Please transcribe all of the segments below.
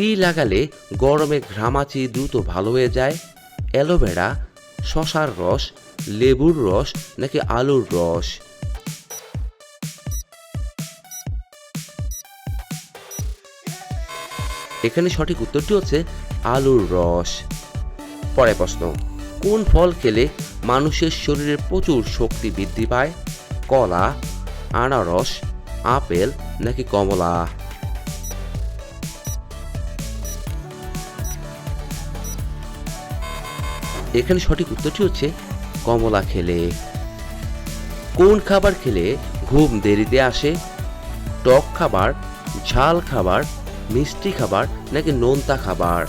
কি লাগালে গরমে ঘামাচি দ্রুত ভালো হয়ে যায়? অ্যালোভেরা, শশার রস, লেবুর রস নাকি আলুর রস? এখানে সঠিক উত্তরটি হচ্ছে আলুর রস। পরে প্রশ্ন, কোন ফল খেলে মানুষের শরীরে প্রচুর শক্তি বৃদ্ধি পায়? কলা, আনারস, আপেল নাকি কমলা? এখানে সঠিক উত্তরটি হচ্ছে কমলা খেলে। কোন খাবার খেলে ঘুম দেরিতে আসে? টক খাবার, ঝাল খাবার, মিষ্টি খাবার নাকি নোনতা খাবার?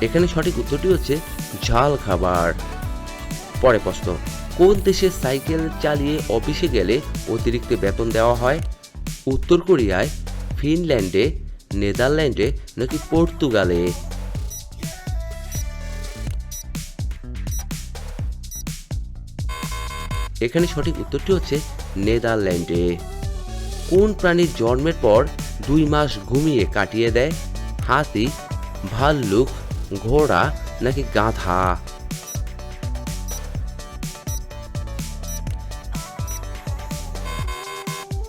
এখানে সঠিক উত্তরটি হচ্ছে ঝাল খাবার। পরে প্রশ্ন, কোন দেশে সাইকেল চালিয়ে অফিসে গেলে অতিরিক্ত বেতন দেওয়া হয়? উত্তর কোরিয়ায় ফিনল্যান্ডে, নেদারল্যান্ডে নাকি পর্তুগালে? এখানে সঠিক উত্তরটি হচ্ছে নেদারল্যান্ডে। কোন প্রাণীর জন্মের পর দুই মাস ঘুমিয়ে কাটিয়ে দেয়? হাতি, ভাল্লুক, ঘোড়া নাকি গাধা?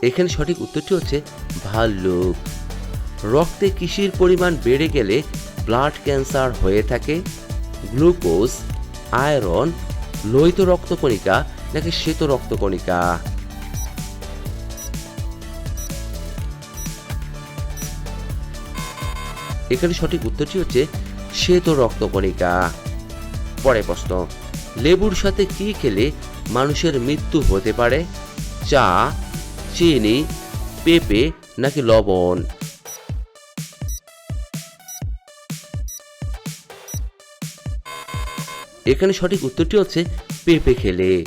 এখানে সঠিক উত্তরটি হচ্ছে ভাল্লুক। রক্তে কিসির পরিমাণ বেড়ে গেলে ব্লাড ক্যান্সার হয়ে থাকে, গ্লুকোজ, আয়রন, লোহিত রক্তকণিকা নাকি শ্বেত রক্তকণিকা। এখানে সঠিক উত্তরটি হচ্ছে শ্বেত রক্তকণিকা। পরে প্রশ্ন, লেবুর সাথে কি খেলে মানুষের মৃত্যু হতে পারে? চা চিনি, পেঁপে নাকি লবণ? এখানে সঠিক উত্তরটি হচ্ছে পেঁপে খেলে।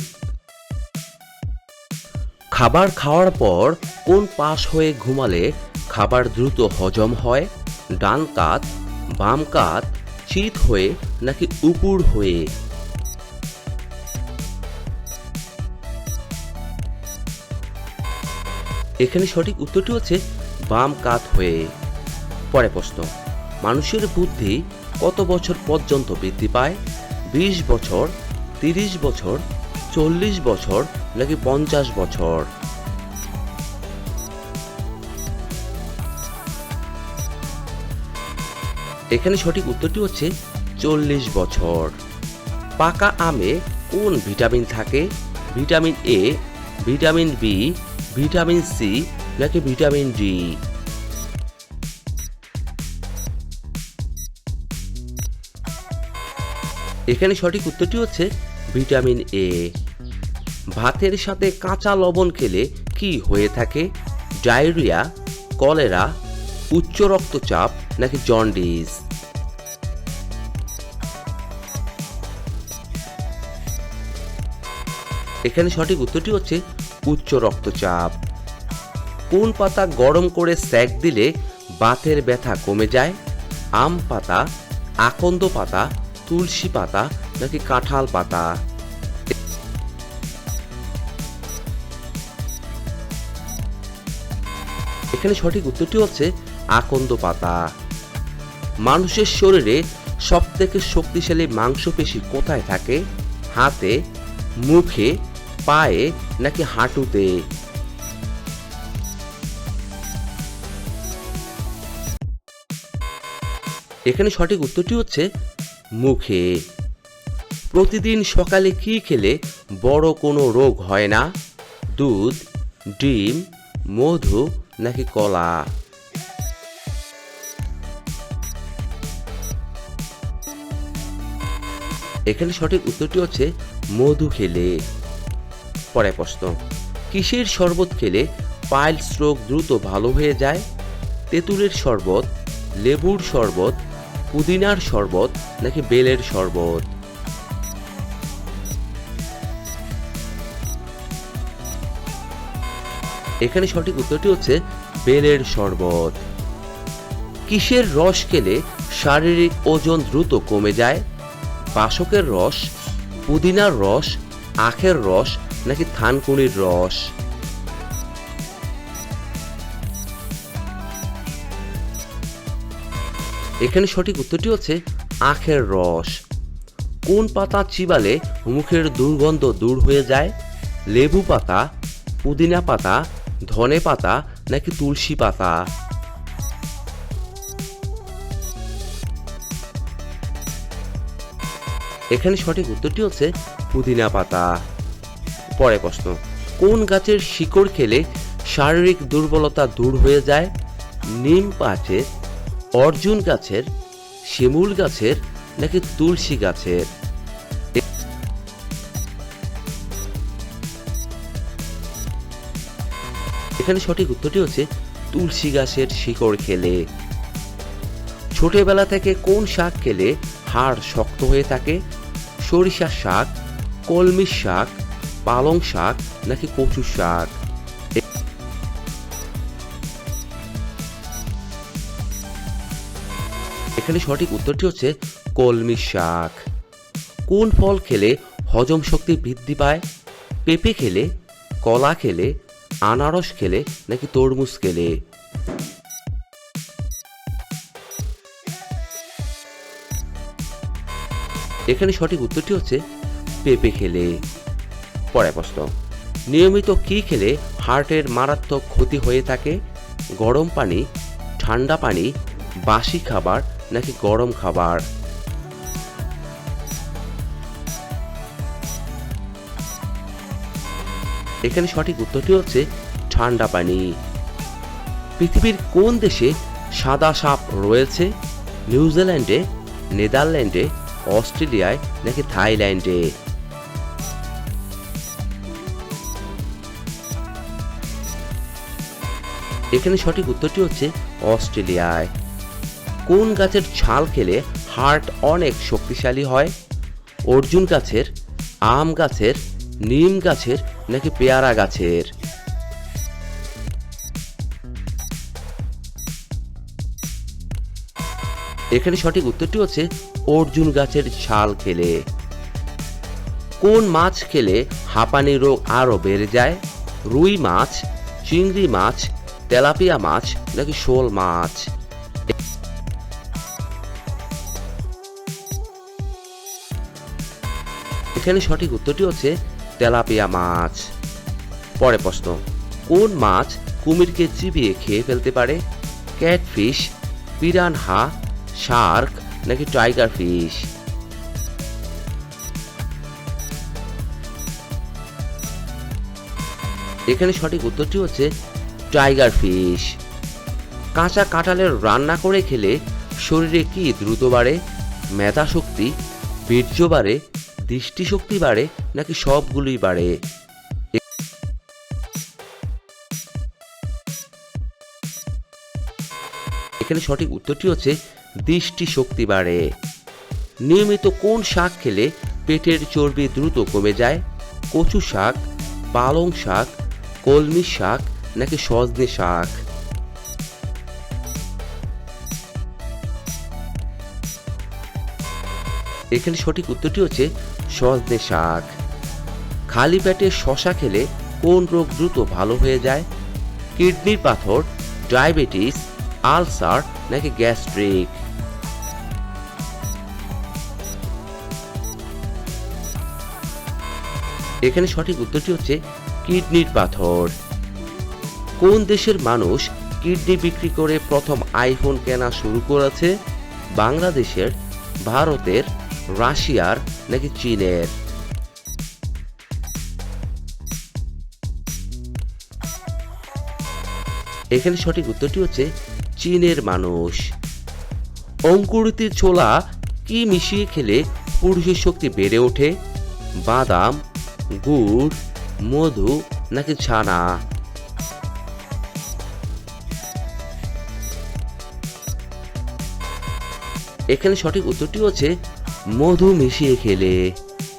খাবার খাওয়ার পর কোন পাশ হয়ে ঘুমালে খাবার দ্রুত হজম হয়? ডান কাত, বাম কাত চিত হয়ে নাকি উপুর হয়ে? এখানে সঠিক উত্তরটি হচ্ছে বাম কাত হয়ে। পরে প্রশ্ন, মানুষের বুদ্ধি কত বছর পর্যন্ত বৃদ্ধি পায়? বিশ বছর, তিরিশ বছর, চল্লিশ বছর, নাকি পঞ্চাশ বছর? এখানে সঠিক উত্তরটি হচ্ছে চল্লিশ বছর। পাকা আমে কোন ভিটামিন থাকে? Vitamin A, vitamin B vitamin C নাকি ভিটামিন ডি? এখানে সঠিক উত্তরটি হচ্ছে ভিটামিন এ। ভাতের সাথে কাঁচা লবণ খেলে কি হয়ে থাকে? ডায়রিয়া, কলেরা, উচ্চ রক্তচাপ নাকি জন্ডিস? এখানে সঠিক উত্তরটি হচ্ছে উচ্চ রক্তচাপ। কোন পাতা গরম করে স্যাক দিলে বাতের ব্যথা কমে যায়? আম পাতা, আকন্দ পাতা, তুলসী পাতা নাকি কাঁঠাল পাতা? এখানে সঠিক উত্তরটি হচ্ছে আকন্দ পাতা। মানুষের শরীরে সব থেকে শক্তিশালী মাংসপেশি কোথায় থাকে? হাতে, মুখে পায়ে নাকি হাঁটুতে? এখানে সঠিক উত্তরটি হচ্ছে মুখে। প্রতিদিন সকালে কি খেলে বড় কোনো রোগ হয় না? দুধ, ডিম, মধু নাকি কলা? এখানে সঠিক উত্তরটি হচ্ছে মধু খেলে। পরে প্রশ্ন, কিসের শরবত খেলে পাইলস রোগ দ্রুত ভালো হয়ে যায়? তেঁতুলের শরবত, লেবুর শরবত, পুদিনার শরবত নাকি বেলের শরবত? এখানে সঠিক উত্তরটি হচ্ছে বেলের শরবত। কিসের রস খেলে শারীরিক ওজন দ্রুত কমে যায়? বাসকের রস, পুদিনার রস আখের রস নাকি থানকুনির রস? এখানে সঠিক উত্তরটি হচ্ছে আখের রস। কোন পাতা চিবালে মুখের দুর্গন্ধ দূর হয়ে যায়? লেবু পাতা, পুদিনা পাতা, ধনে পাতা নাকি তুলসী পাতা? এখানে সঠিক উত্তরটি হচ্ছে পুদিনা পাতা। পরে প্রশ্ন, কোন গাছের শিকড় খেলে শারীরিক দুর্বলতা দূর হয়ে যায়? নিম গাছের, অর্জুন গাছের, শিমুল গাছের নাকি তুলসী গাছের? এখানে সঠিক উত্তরটি হচ্ছে তুলসী গাছের শিকড় খেলে। ছোটবেলা থেকে কোন শাক খেলে হাড় শক্ত হয়ে থাকে? সরিষার শাক, কলমির শাক, পালং শাক নাকি কচু শাক? এখানে সঠিক উত্তরটি হচ্ছে কলমি শাক। কোন ফল খেলে হজম শক্তি বৃদ্ধি পায়? পেঁপে খেলে, কলা খেলে, আনারস খেলে নাকি তরমুজ খেলে? এখানে সঠিক উত্তরটি হচ্ছে পেঁপে খেলে। পরে প্রশ্ন, নিয়মিত কি খেলে হার্টের মারাত্মক ক্ষতি হয়ে থাকে? গরম পানি, ঠান্ডা পানি, বাসি খাবার নাকি গরম খাবার? এখানে সঠিক উত্তরটি হচ্ছে ঠান্ডা পানি। পৃথিবীর কোন দেশে সাদা সাপ রয়েছে? নিউজিল্যান্ডে, নেদারল্যান্ডে অস্ট্রেলিয়ায় নাকি থাইল্যান্ডে? এখানে সঠিক উত্তরটি হচ্ছে অস্ট্রেলিয়ায়। কোন গাছের ছাল খেলে হার্ট অনেক শক্তিশালী হয়? অর্জুন গাছের, আম গাছের, নিম গাছের নাকি পেয়ারা গাছের? এখানে সঠিক উত্তরটি হচ্ছে অর্জুন গাছের ছাল খেলে। কোন মাছ খেলে হাঁপানি রোগ আরও বেড়ে যায়? রুই মাছ, চিংড়ি মাছ, তেলাপিয়া মাছ নাকি শোল মাছ? এখানে সঠিক উত্তরটি হচ্ছে তেলাপিয়া মাছ। পরে প্রশ্ন, কোন মাছ কুমিরকে চিবিয়ে খেয়ে ফেলতে পারে? ক্যাটফিশ, পিরানহা, শার্ক নাকি টাইগার ফিশ এখানে সঠিক উত্তরটি হচ্ছে টাইগার ফিশ কাঁচা কাঁঠালের রান্না করে খেলে শরীরে কি দ্রুত বাড়ে? মেধা শক্তি বীর্য বাড়ে, দৃষ্টিশক্তি বাড়ে নাকি সবগুলোই বাড়ে? এখানে সঠিক উত্তরটি হচ্ছে দৃষ্টি শক্তি বাড়ে। নিয়মিত কোন শাক খেলে পেটের চর্বি দ্রুত কমে যায়? কচু শাক, পালং শাক, কলমি শাক নাকি সজনে শাক? এখানে সঠিক উত্তরটি হচ্ছে সজনে শাক। খালি পেটে শশা খেলে কোন রোগ দ্রুত ভালো হয়ে যায়? কিডনির পাথর, ডায়াবেটিস আলসার নাকি গ্যাস্ট্রিক? এখানে সঠিক উত্তরটি হচ্ছে কিডনির পাথর। কোন দেশের মানুষ কিডনি বিক্রি করে প্রথম আইফোন কেনা শুরু করেছে? বাংলাদেশের, ভারতের, রাশিয়ার নাকি চীনের? এখানে সঠিক উত্তরটি হচ্ছে চীনের মানুষ। অঙ্কুরিত ছোলা কি মিশিয়ে খেলে পুরুষের শক্তি বেড়ে ওঠে? বাদাম, গুড়, মধু নাকি ছানা? এখানে সঠিক উত্তরটি হচ্ছে মধু মিশিয়ে খেলে।